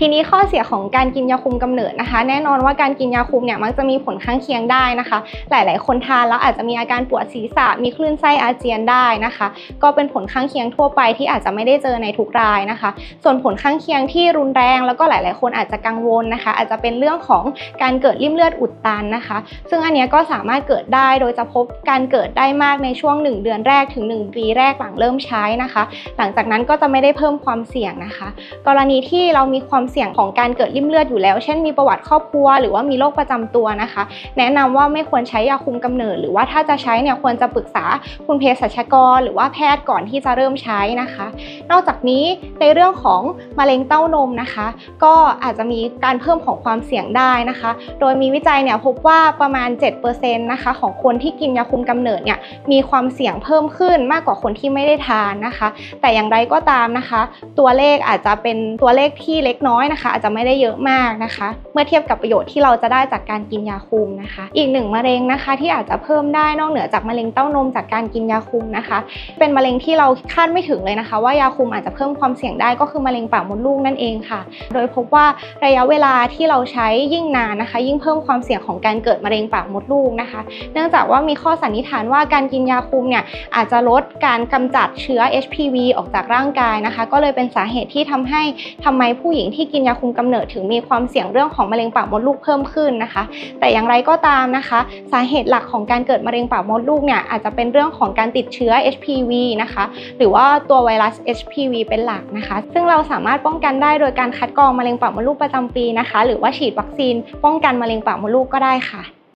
ทีนี้ข้อเสียของการกินยาคุมกำเนิดนะคะ แน่นอนว่าการกินยาคุมเนี่ยมักจะมีผลข้างเคียงได้นะคะ หลาย ๆ คนทานแล้วอาจจะมีอาการปวดศีรษะ มีคลื่นไส้อาเจียนได้นะคะ ก็เป็นผลข้างเคียงทั่วไปที่อาจจะไม่ได้เจอในทุกรายนะคะ ส่วนผลข้างเคียงที่รุนแรงแล้วก็หลาย ๆ คนอาจจะกังวลนะคะ อาจจะเป็นเรื่องของการเกิดริ่มเลือดอุดตันนะคะ ซึ่งอันนี้ก็สามารถเกิดได้โดยจะพบการเกิดได้มากในช่วง 1 เดือนแรกถึง 1 ปีแรกหลังเริ่มใช้นะคะ หลังจากนั้นก็จะไม่ได้เพิ่มความเสี่ยงนะคะ กรณีที่เรามีความเสี่ยงของการเกิดริ่มเลือดอยู่แล้ว เช่นมีประวัติครอบครัว หรือว่ามีโรคประจำตัวนะคะ แนะนำว่าไม่ควรใช้ยาคุมกำเนิด หรือว่าถ้าจะใช้เนี่ยควรจะปรึกษาคุณเภสัชกร หรือว่าแพทย์ก่อนที่จะเริ่มใช้นะคะ นอกจากนี้ในเรื่องของมะเร็งเต้านมนะคะ ก็อาจจะมีการเพิ่มของความเสี่ยงได้นะคะ โดยมีวิจัยเนี่ยพบว่าประมาณ 7%นะคะของคนที่กินยาคุมกำเนิดเนี่ยมีความเสี่ยงเพิ่มขึ้นมากกว่าคนที่ไม่ได้ทานนะคะ แต่อย่างไรก็ตามนะคะ ตัวเลขอาจจะเป็นตัวเลขที่เล็กน้อยนะคะ อาจจะไม่ได้เยอะมากนะคะ เมื่อเทียบกับประโยชน์ที่เราจะได้จากการกินยาคุมนะคะ อีกหนึ่งมะเร็งนะคะที่อาจจะเพิ่มได้นอกเหนือจากมะเร็งเต้านมจากการกินยาคุมนะคะ เป็นมะเร็งที่เราคาดไม่ถึงเลยนะคะ ว่ายาคุมอาจจะเพิ่มความเสี่ยงได้ก็คือมะเร็งปากมดลูกนั่นเองค่ะ โดยพบว่าระยะเวลาที่เราใช้ยิ่งนานนะคะ ยิ่งเพิ่มความเสี่ยงของการเกิดมะเร็งปากมดลูกนะคะ เนื่องจากว่ามีข้อสันนิษฐานว่าการกินยาคุมเนี่ยอาจจะลดการกำจัดเชื้อ HPV ออกจากร่างกายนะคะ ก็เลยเป็นสาเหตุที่ทำให้ทำไมผู้หญิงที่กินยาคุมกำเนิดถึงมีความเสี่ยงเรื่องของมะเร็งปากมดลูกเพิ่มขึ้นนะคะ แต่อย่างไรก็ตามนะคะ สาเหตุหลักของการเกิดมะเร็งปากมดลูกเนี่ยอาจจะเป็นเรื่องของการติดเชื้อ HPV นะคะ หรือว่าตัวไวรัส HPV เป็นหลักนะคะ ซึ่งเราสามารถป้องกันได้โดยการคัดกรองมะเร็งปากมดลูกประจำปีนะคะ หรือว่าฉีดวัคซีน ป้องกันมะเร็งปากมดลูกก็ได้ค่ะ